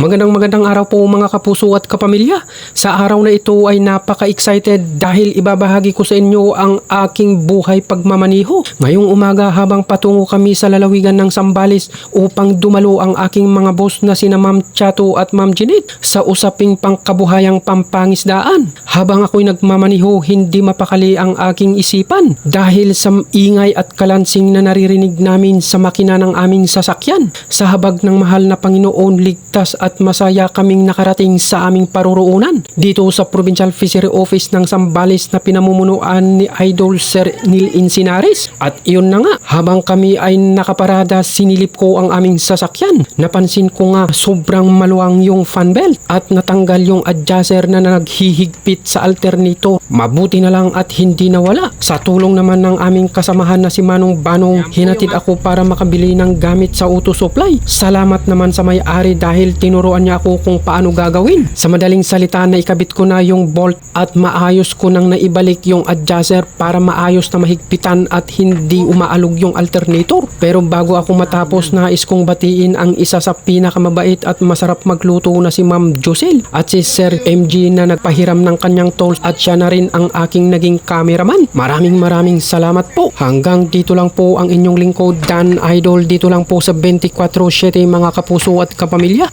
Magandang magandang araw po mga kapuso at kapamilya. Sa araw na ito ay napaka-excited dahil ibabahagi ko sa inyo ang aking buhay pagmamaniho. Ngayong umaga habang patungo kami sa lalawigan ng Sambales upang dumalo ang aking mga boss na sina Ma'am Chato at Ma'am Jeanette sa usaping pangkabuhayang pampangisdaan. Habang ako'y nagmamaniho, hindi mapakali ang aking isipan dahil sa ingay at kalansing na naririnig namin sa makina ng aming sasakyan. Sa habag ng mahal na Panginoon, ligtas at masaya kaming nakarating sa aming paruroonan dito sa Provincial Fishery Office ng Sambales na pinamumunuan ni Idol Sir Neil Encinares. At iyon na nga, habang kami ay nakaparada, sinilip ko ang aming sasakyan. Napansin ko nga sobrang maluwang yung fan belt at natanggal yung adjuster na naghihigpit sa alternator. Mabuti na lang at hindi nawala. Sa tulong naman ng aming kasamahan na si Manong Banong, hinatid ako para makabili ng gamit sa auto supply. Salamat naman sa may-ari dahil tinuruan niya ako kung paano gagawin. Sa madaling salita na ikabit ko na yung bolt at maayos ko nang naibalik yung adjuster para maayos na mahigpitan at hindi umaalog yung alternator. Pero bago ako matapos nais kong batiin ang isa sa pinakamabait at masarap magluto na si Ma'am Josel at si Sir MG na nagpahiram ng kanyang tools at siya na rin ang aking naging cameraman. Maraming maraming salamat po. Hanggang dito lang po ang inyong lingkod Dan Idol dito lang po sa 24-7 mga kapuso at kapamilya.